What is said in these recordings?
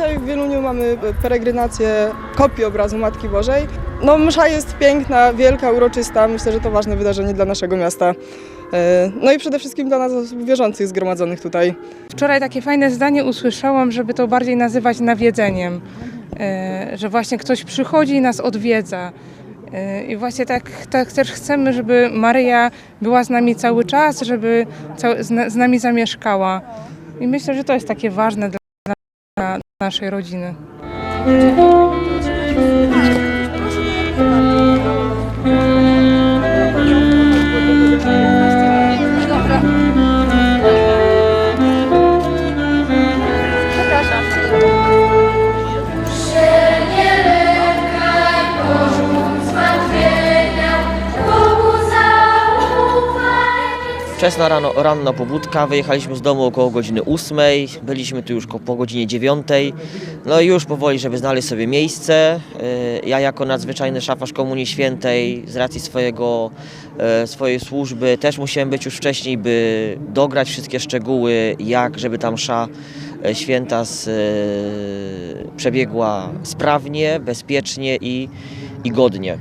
Dzisiaj w Wieluniu mamy peregrinację kopii obrazu Matki Bożej. No msza jest piękna, wielka, uroczysta. Myślę, że to ważne wydarzenie dla naszego miasta. E, No i przede wszystkim dla nas osób wierzących zgromadzonych tutaj. Wczoraj takie fajne zdanie usłyszałam, żeby to bardziej nazywać nawiedzeniem, e, że właśnie ktoś przychodzi i nas odwiedza. E, I właśnie tak, tak też chcemy, żeby Maryja była z nami cały czas, żeby z, na- z nami zamieszkała. I myślę, że to jest takie ważne dla naszej rodziny. Wczesna rano, ranna pobudka, wyjechaliśmy z domu około godziny 8, byliśmy tu już po godzinie 9. No i już powoli, żeby znaleźć sobie miejsce. Y, Ja jako nadzwyczajny szafarz Komunii Świętej z racji swojego, e, swojej służby też musiałem być już wcześniej, by dograć wszystkie szczegóły, jak żeby ta msza e, święta z, przebiegła sprawnie, bezpiecznie i, i godnie.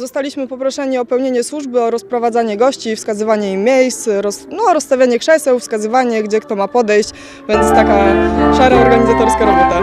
Zostaliśmy poproszeni o pełnienie służby, o rozprowadzanie gości, wskazywanie im miejsc, roz, no, rozstawianie krzeseł, wskazywanie, gdzie kto ma podejść, więc taka szara organizatorska robota.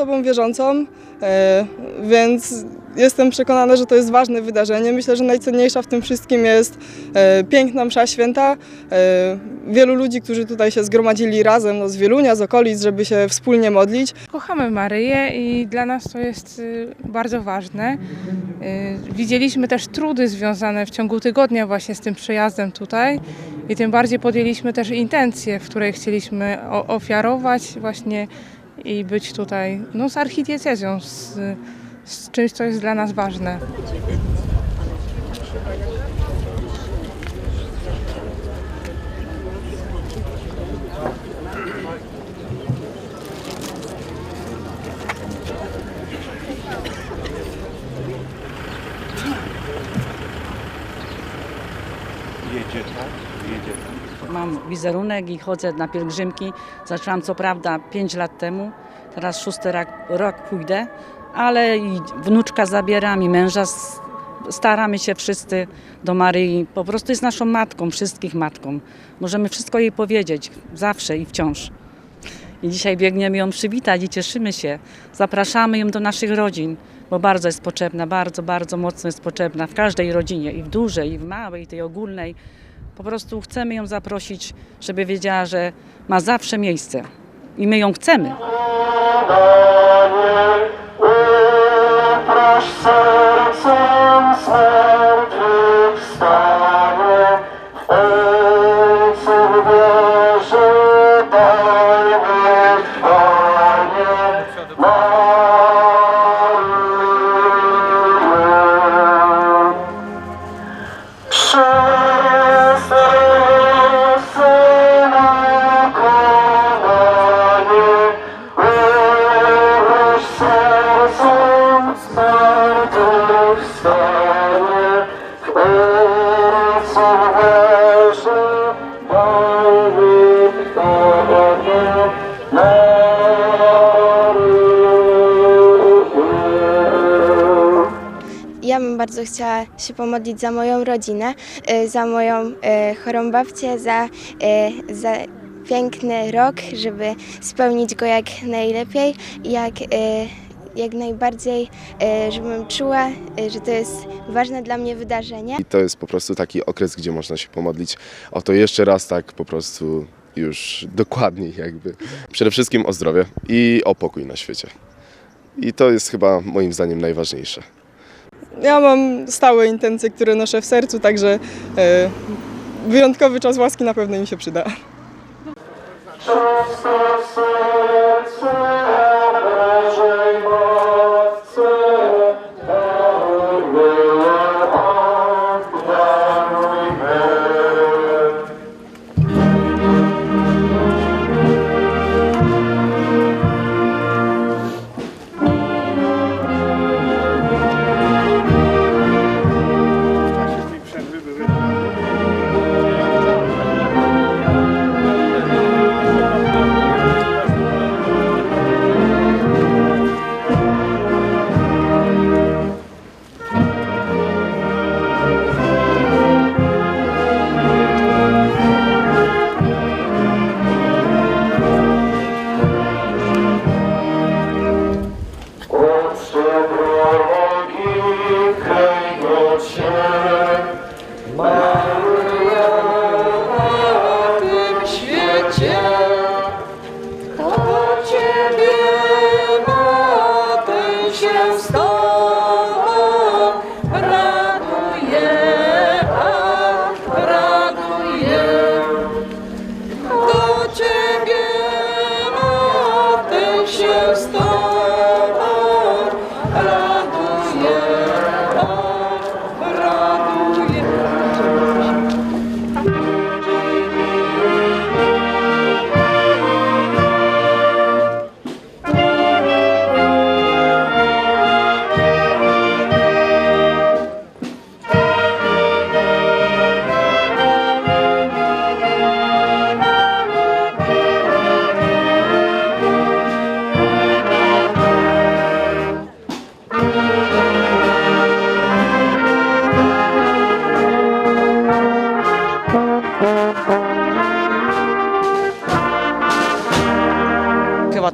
Osobą wierzącą, e, więc jestem przekonana, że to jest ważne wydarzenie. Myślę, że najcenniejsza w tym wszystkim jest e, piękna msza święta. E, wielu ludzi, którzy tutaj się zgromadzili razem no, z Wielunia, z okolic, żeby się wspólnie modlić. Kochamy Maryję i dla nas to jest y, bardzo ważne. Y, Widzieliśmy też trudy związane w ciągu tygodnia właśnie z tym przyjazdem tutaj i tym bardziej podjęliśmy też intencję, w której chcieliśmy ofiarować właśnie i być tutaj no, z archidiecezją, z, z czymś, co jest dla nas ważne. Jedzie tak, jedzie tak. Mam wizerunek i chodzę na pielgrzymki. Zaczęłam co prawda 5 lat temu, teraz szósty rok, rok pójdę, ale i wnuczka zabieram i męża. Staramy się wszyscy do Maryi. Po prostu jest naszą matką, wszystkich matką. Możemy wszystko jej powiedzieć, zawsze i wciąż. I dzisiaj biegniemy ją przywitać i cieszymy się. Zapraszamy ją do naszych rodzin, bo bardzo jest potrzebna, bardzo, bardzo mocno jest potrzebna w każdej rodzinie, i w dużej, i w małej, i tej ogólnej. Po prostu chcemy ją zaprosić, żeby wiedziała, że ma zawsze miejsce. I my ją chcemy. Bardzo chciała się pomodlić za moją rodzinę, y, za moją y, chorą babcię, za, y, za piękny rok, żeby spełnić go jak najlepiej, jak, jak najbardziej, żebym czuła, że to jest ważne dla mnie wydarzenie. I to jest po prostu taki okres, gdzie można się pomodlić o to jeszcze raz tak po prostu już dokładniej jakby. Przede wszystkim o zdrowie i o pokój na świecie. I to jest chyba moim zdaniem najważniejsze. Ja mam stałe intencje, które noszę w sercu, także e, wyjątkowy czas łaski na pewno mi się przyda. Czyste serce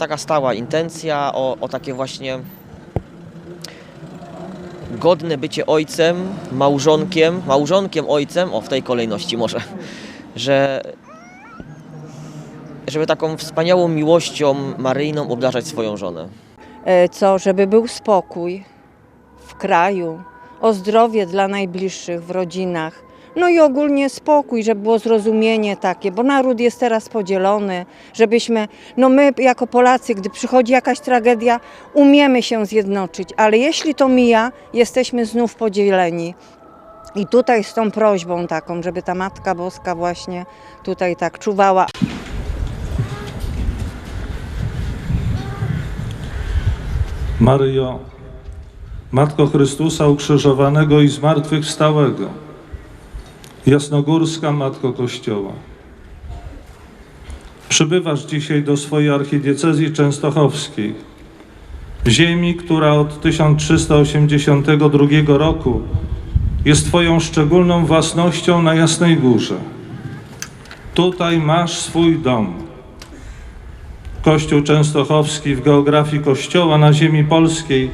taka stała intencja o, o takie właśnie godne bycie ojcem, małżonkiem, małżonkiem, ojcem, o w tej kolejności może, że żeby taką wspaniałą miłością maryjną obdarzać swoją żonę. E, co, żeby był spokój w kraju, o zdrowie dla najbliższych w rodzinach. No i ogólnie spokój, żeby było zrozumienie takie, bo naród jest teraz podzielony, żebyśmy, no my jako Polacy, gdy przychodzi jakaś tragedia, umiemy się zjednoczyć, ale jeśli to mija, jesteśmy znów podzieleni. I tutaj z tą prośbą taką, żeby ta Matka Boska właśnie tutaj tak czuwała. Maryjo, Matko Chrystusa ukrzyżowanego i zmartwychwstałego, Jasnogórska Matko Kościoła. Przybywasz dzisiaj do swojej archidiecezji częstochowskiej, ziemi, która od 1382 roku jest Twoją szczególną własnością na Jasnej Górze. Tutaj masz swój dom. Kościół Częstochowski w geografii Kościoła na ziemi polskiej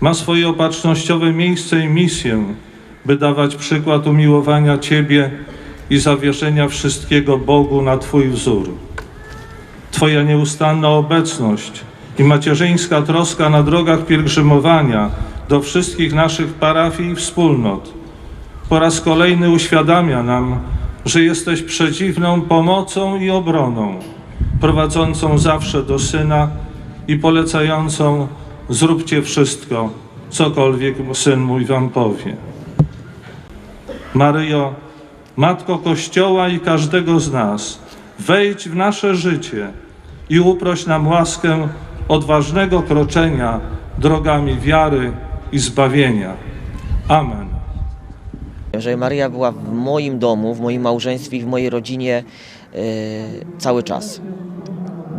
ma swoje opatrznościowe miejsce i misję, by dawać przykład umiłowania Ciebie i zawieszenia wszystkiego Bogu na Twój wzór. Twoja nieustanna obecność i macierzyńska troska na drogach pielgrzymowania do wszystkich naszych parafii i wspólnot po raz kolejny uświadamia nam, że jesteś przedziwną pomocą i obroną, prowadzącą zawsze do Syna i polecającą zróbcie wszystko, cokolwiek Syn mój wam powie. Maryjo, Matko Kościoła i każdego z nas, wejdź w nasze życie i uproś nam łaskę odważnego kroczenia drogami wiary i zbawienia. Amen. Że Maryja była w moim domu, w moim małżeństwie i w mojej rodzinie e, cały czas.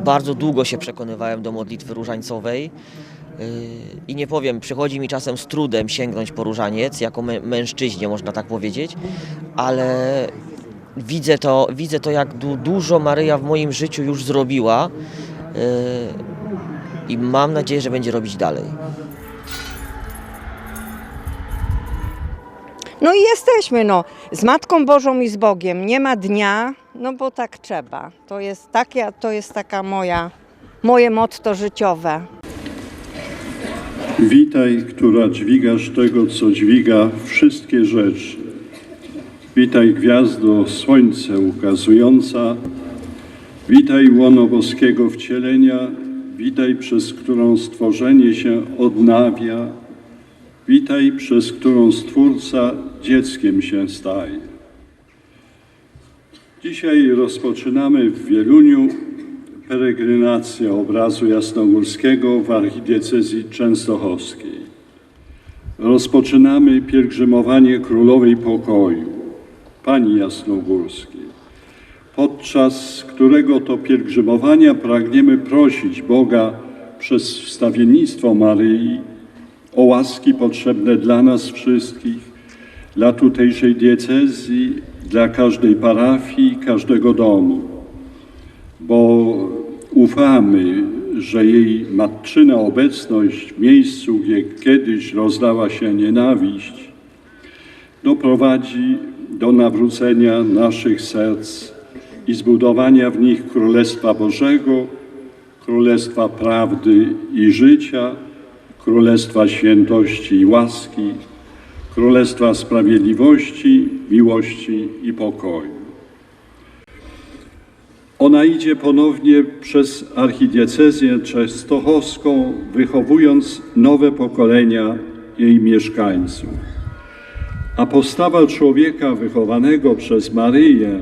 Bardzo długo się przekonywałem do modlitwy różańcowej i nie powiem, przychodzi mi czasem z trudem sięgnąć po różaniec, jako mę- mężczyźnie można tak powiedzieć, ale widzę to, widzę to jak du- dużo Maryja w moim życiu już zrobiła e, i mam nadzieję, że będzie robić dalej. No i jesteśmy, no, z Matką Bożą i z Bogiem. Nie ma dnia, no bo tak trzeba. To jest, takie, to jest taka moja, moje motto życiowe. Witaj, która dźwigasz tego, co dźwiga wszystkie rzeczy. Witaj, gwiazdo słońce ukazująca. Witaj, łono boskiego wcielenia. Witaj, przez którą stworzenie się odnawia. Witaj, przez którą Stwórca dzieckiem się staje. Dzisiaj rozpoczynamy w Wieluniu peregrynację obrazu jasnogórskiego w archidiecezji częstochowskiej. Rozpoczynamy pielgrzymowanie Królowej Pokoju, Pani Jasnogórskiej, podczas którego to pielgrzymowania pragniemy prosić Boga przez wstawiennictwo Maryi o łaski potrzebne dla nas wszystkich, dla tutejszej diecezji, dla każdej parafii, każdego domu bo ufamy, że jej matczyna obecność w miejscu, gdzie kiedyś rozlała się nienawiść, doprowadzi do nawrócenia naszych serc i zbudowania w nich Królestwa Bożego, Królestwa Prawdy i Życia, Królestwa Świętości i Łaski, Królestwa Sprawiedliwości, Miłości i Pokoju. Ona idzie ponownie przez archidiecezję częstochowską, wychowując nowe pokolenia jej mieszkańców. A postawa człowieka wychowanego przez Maryję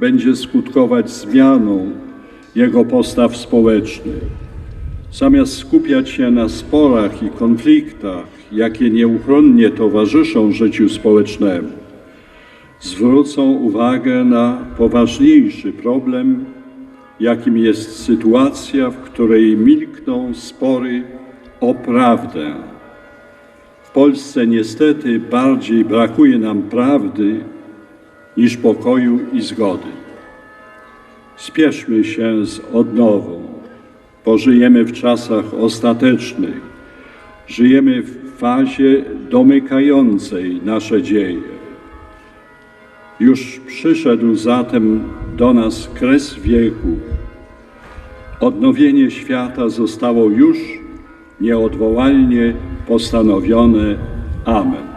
będzie skutkować zmianą jego postaw społecznych. Zamiast skupiać się na sporach i konfliktach, jakie nieuchronnie towarzyszą życiu społecznemu, zwrócą uwagę na poważniejszy problem, jakim jest sytuacja, w której milkną spory o prawdę. W Polsce niestety bardziej brakuje nam prawdy niż pokoju i zgody. Spieszmy się z odnową, bo żyjemy w czasach ostatecznych. Żyjemy w fazie domykającej nasze dzieje. Już przyszedł zatem do nas kres wieku. Odnowienie świata zostało już nieodwołalnie postanowione. Amen.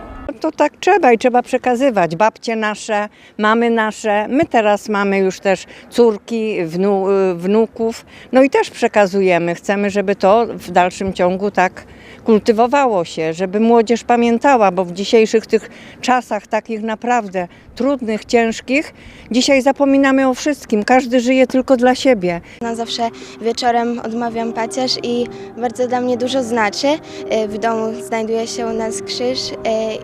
To tak trzeba i trzeba przekazywać. Babcie nasze, mamy nasze, my teraz mamy już też córki, wnu, wnuków, no i też przekazujemy. Chcemy, żeby to w dalszym ciągu tak kultywowało się, żeby młodzież pamiętała, bo w dzisiejszych tych czasach takich naprawdę trudnych, ciężkich, dzisiaj zapominamy o wszystkim. Każdy żyje tylko dla siebie. Na zawsze wieczorem odmawiam pacierz i bardzo dla mnie dużo znaczy. Y, W domu znajduje się u nas krzyż y,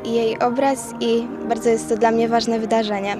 i jej obraz i bardzo jest to dla mnie ważne wydarzenie.